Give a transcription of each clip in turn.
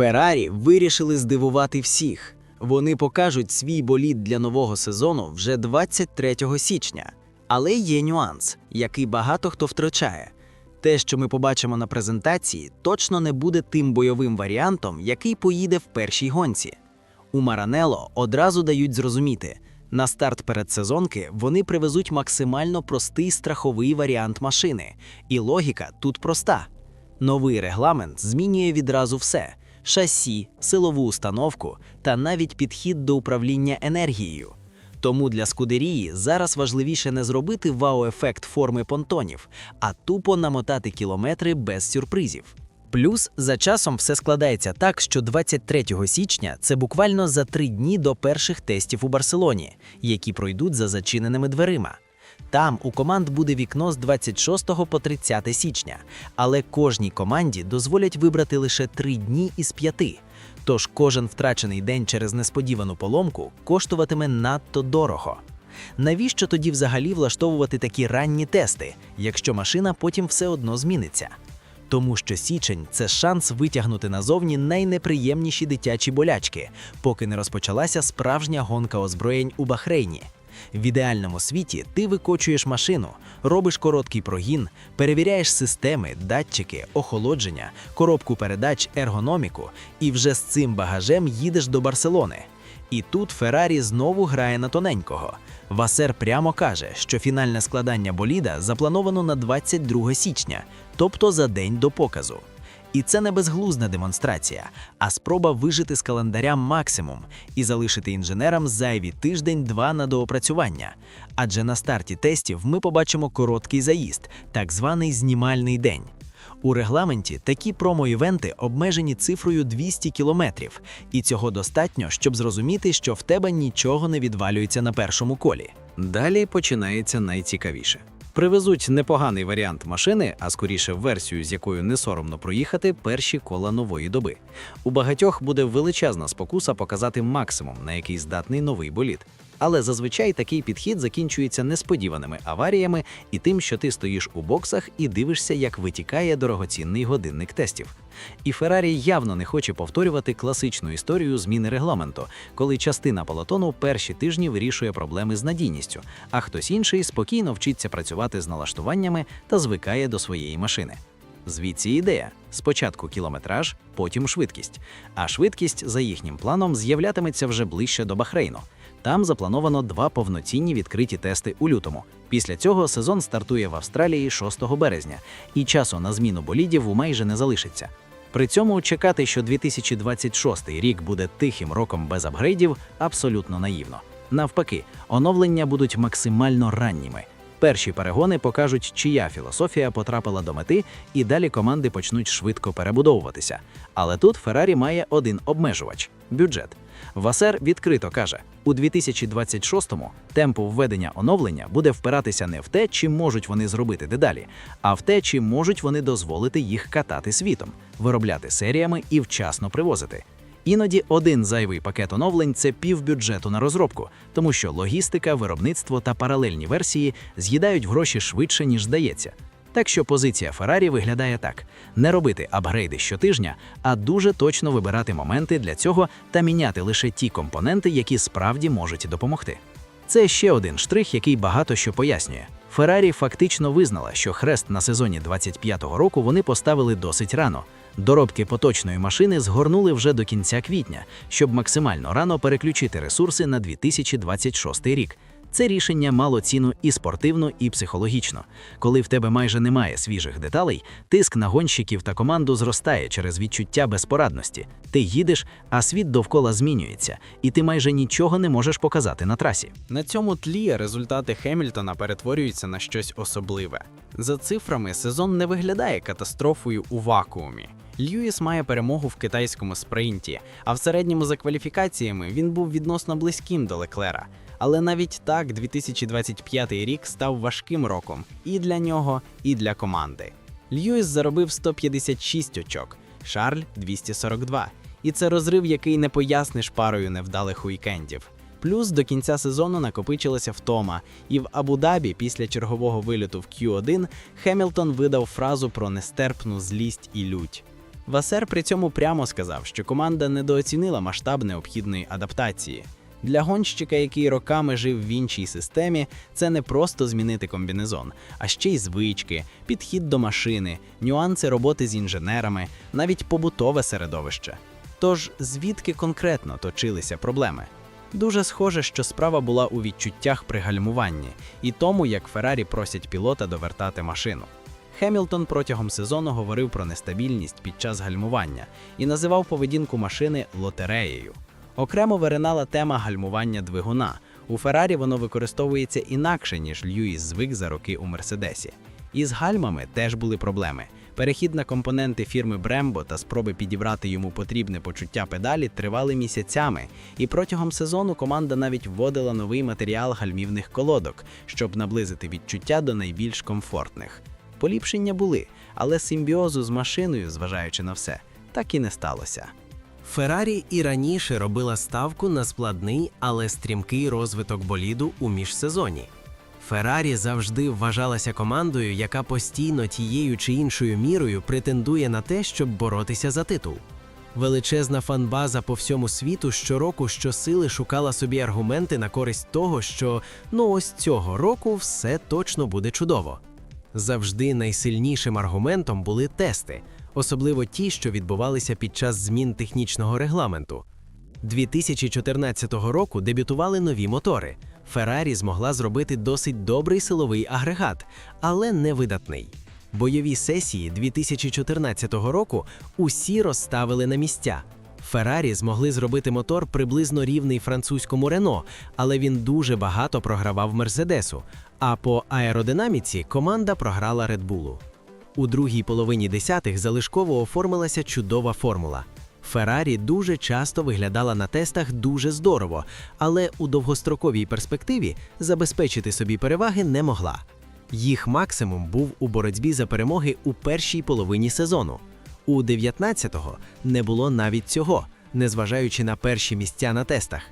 Феррарі вирішили здивувати всіх. Вони покажуть свій болід для нового сезону вже 23 січня. Але є нюанс, який багато хто втрачає. Те, що ми побачимо на презентації, точно не буде тим бойовим варіантом, який поїде в першій гонці. У Маранело одразу дають зрозуміти, на старт передсезонки вони привезуть максимально простий страховий варіант машини, і логіка тут проста. Новий регламент змінює відразу все: шасі, силову установку та навіть підхід до управління енергією. Тому для скудерії зараз важливіше не зробити вау-ефект форми понтонів, а тупо намотати кілометри без сюрпризів. Плюс за часом все складається так, що 23 січня це буквально за три дні до перших тестів у Барселоні, які пройдуть за зачиненими дверима. Там у команд буде вікно з 26 по 30 січня, але кожній команді дозволять вибрати лише три дні із п'яти. Тож кожен втрачений день через несподівану поломку коштуватиме надто дорого. Навіщо тоді взагалі влаштовувати такі ранні тести, якщо машина потім все одно зміниться? Тому що січень це шанс витягнути назовні найнеприємніші дитячі болячки, поки не розпочалася справжня гонка озброєнь у Бахрейні. В ідеальному світі ти викочуєш машину, робиш короткий прогін, перевіряєш системи, датчики, охолодження, коробку передач, ергономіку, і вже з цим багажем їдеш до Барселони. І тут Феррарі знову грає на тоненького. Васер прямо каже, що фінальне складання боліда заплановано на 22 січня, тобто за день до показу. І це не безглузна демонстрація, а спроба вижити з календаря максимум і залишити інженерам зайві тиждень-два на доопрацювання. Адже на старті тестів ми побачимо короткий заїзд, так званий знімальний день. У регламенті такі промо-івенти обмежені цифрою 200 кілометрів, і цього достатньо, щоб зрозуміти, що в тебе нічого не відвалюється на першому колі. Далі починається найцікавіше. Привезуть непоганий варіант машини, а скоріше версію, з якою не соромно проїхати перші кола нової доби. У багатьох буде величезна спокуса показати максимум, на який здатний новий болід. Але зазвичай такий підхід закінчується несподіваними аваріями і тим, що ти стоїш у боксах і дивишся, як витікає дорогоцінний годинник тестів. І Феррарі явно не хоче повторювати класичну історію зміни регламенту, коли частина полотону перші тижні вирішує проблеми з надійністю, а хтось інший спокійно вчиться працювати з налаштуваннями та звикає до своєї машини. Звідси ідея: спочатку кілометраж, потім швидкість. А швидкість, за їхнім планом, з'являтиметься вже ближче до Бахрейну. Там заплановано два повноцінні відкриті тести у лютому. Після цього сезон стартує в Австралії 6 березня, і часу на зміну болідів у майже не залишиться. При цьому чекати, що 2026 рік буде тихим роком без апгрейдів, абсолютно наївно. Навпаки, оновлення будуть максимально ранніми. Перші перегони покажуть, чия філософія потрапила до мети, і далі команди почнуть швидко перебудовуватися. Але тут Феррарі має один обмежувач бюджет. Васер відкрито каже: у 2026-му темпу введення оновлення буде впиратися не в те, чи можуть вони зробити дедалі, а в те, чи можуть вони дозволити їх катати світом, виробляти серіями і вчасно привозити. Іноді один зайвий пакет оновлень це півбюджету на розробку, тому що логістика, виробництво та паралельні версії з'їдають гроші швидше, ніж здається. Так що позиція Феррарі виглядає так: не робити апгрейди щотижня, а дуже точно вибирати моменти для цього та міняти лише ті компоненти, які справді можуть допомогти. Це ще один штрих, який багато що пояснює. Феррарі фактично визнала, що хрест на сезоні 25-го року вони поставили досить рано. Доробки поточної машини згорнули вже до кінця квітня, щоб максимально рано переключити ресурси на 2026 рік. Це рішення мало ціну і спортивно, і психологічно. Коли в тебе майже немає свіжих деталей, тиск на гонщиків та команду зростає через відчуття безпорадності. Ти їдеш, а світ довкола змінюється, і ти майже нічого не можеш показати на трасі. На цьому тлі результати Хемільтона перетворюються на щось особливе. За цифрами, сезон не виглядає катастрофою у вакуумі. Льюіс має перемогу в китайському спринті, а в середньому за кваліфікаціями він був відносно близьким до Леклера. Але навіть так 2025 рік став важким роком і для нього, і для команди. Льюіс заробив 156 очок, Шарль 242. І це розрив, який не поясниш парою невдалих уікендів. Плюс до кінця сезону накопичилася втома, і в Абу-Дабі після чергового виліту в Q1 Хемілтон видав фразу про нестерпну злість і лють. Васер при цьому прямо сказав, що команда недооцінила масштаб необхідної адаптації. Для гонщика, який роками жив в іншій системі, це не просто змінити комбінезон, а ще й звички, підхід до машини, нюанси роботи з інженерами, навіть побутове середовище. Тож звідки конкретно точилися проблеми? Дуже схоже, що справа була у відчуттях при гальмуванні і тому, як Феррарі просять пілота довертати машину. Хемілтон протягом сезону говорив про нестабільність під час гальмування і називав поведінку машини лотереєю. Окремо виринала тема гальмування двигуна. У Феррарі воно використовується інакше, ніж Льюіс звик за роки у Мерседесі. І з гальмами теж були проблеми. Перехід на компоненти фірми Brembo та спроби підібрати йому потрібне почуття педалі тривали місяцями, і протягом сезону команда навіть вводила новий матеріал гальмівних колодок, щоб наблизити відчуття до найбільш комфортних. Поліпшення були, але симбіозу з машиною, зважаючи на все, так і не сталося. Феррарі і раніше робила ставку на складний, але стрімкий розвиток боліду у міжсезоні. Феррарі завжди вважалася командою, яка постійно тією чи іншою мірою претендує на те, щоб боротися за титул. Величезна фанбаза по всьому світу щороку щосили шукала собі аргументи на користь того, що ну ось цього року все точно буде чудово. Завжди найсильнішим аргументом були тести, особливо ті, що відбувалися під час змін технічного регламенту. 2014 року дебютували нові мотори. Феррарі змогла зробити досить добрий силовий агрегат, але не видатний. Бойові сесії 2014 року усі розставили на місця. Феррарі змогли зробити мотор приблизно рівний французькому Рено, але він дуже багато програвав Мерседесу. А по аеродинаміці команда програла Редбулу. У другій половині десятих залишково оформилася чудова формула. Феррарі дуже часто виглядала на тестах дуже здорово, але у довгостроковій перспективі забезпечити собі переваги не могла. Їх максимум був у боротьбі за перемоги у першій половині сезону. У 19-го не було навіть цього, незважаючи на перші місця на тестах.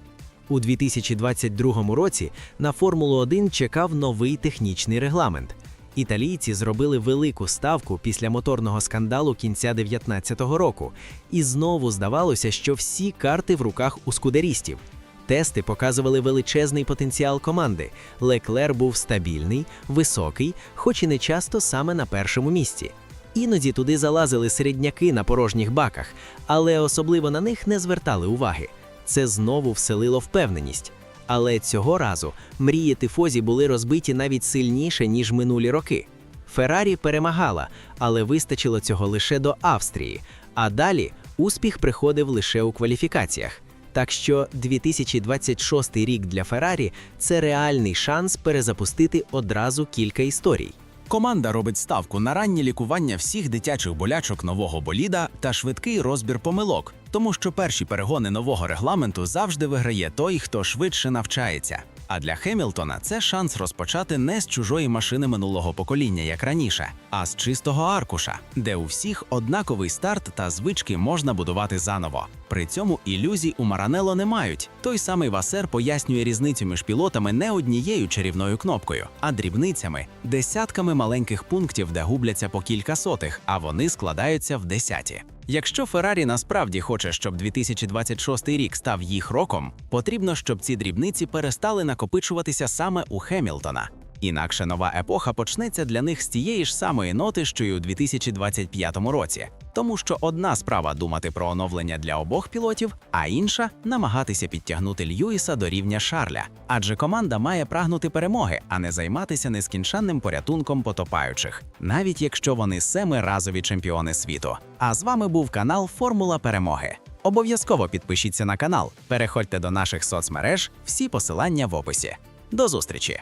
У 2022 році на Формулу 1 чекав новий технічний регламент. Італійці зробили велику ставку після моторного скандалу кінця 19-го року, і знову здавалося, що всі карти в руках у скудерістів. Тести показували величезний потенціал команди. Леклер був стабільний, високий, хоч і не часто саме на першому місці. Іноді туди залазили середняки на порожніх баках, але особливо на них не звертали уваги. Це знову вселило впевненість. Але цього разу мрії тифозі були розбиті навіть сильніше, ніж минулі роки. Феррарі перемагала, але вистачило цього лише до Австрії, а далі успіх приходив лише у кваліфікаціях. Так що 2026 рік для Феррарі це реальний шанс перезапустити одразу кілька історій. Команда робить ставку на раннє лікування всіх дитячих болячок нового боліда та швидкий розбір помилок, тому що перші перегони нового регламенту завжди виграє той, хто швидше навчається. А для Хемілтона це шанс розпочати не з чужої машини минулого покоління, як раніше, а з чистого аркуша, де у всіх однаковий старт та звички можна будувати заново. При цьому ілюзій у Маранело не мають. Той самий Васер пояснює різницю між пілотами не однією чарівною кнопкою, а дрібницями, десятками маленьких пунктів, де губляться по кілька сотих, а вони складаються в десяті. Якщо Феррарі насправді хоче, щоб 2026 рік став їх роком, потрібно, щоб ці дрібниці перестали накопичуватися саме у Хемілтона. Інакше нова епоха почнеться для них з тієї ж самої ноти, що й у 2025 році. Тому що одна справа думати про оновлення для обох пілотів, а інша намагатися підтягнути Льюіса до рівня Шарля. Адже команда має прагнути перемоги, а не займатися нескінченним порятунком потопаючих, навіть якщо вони семиразові чемпіони світу. А з вами був канал Формула Перемоги. Обов'язково підпишіться на канал, переходьте до наших соцмереж, всі посилання в описі. До зустрічі!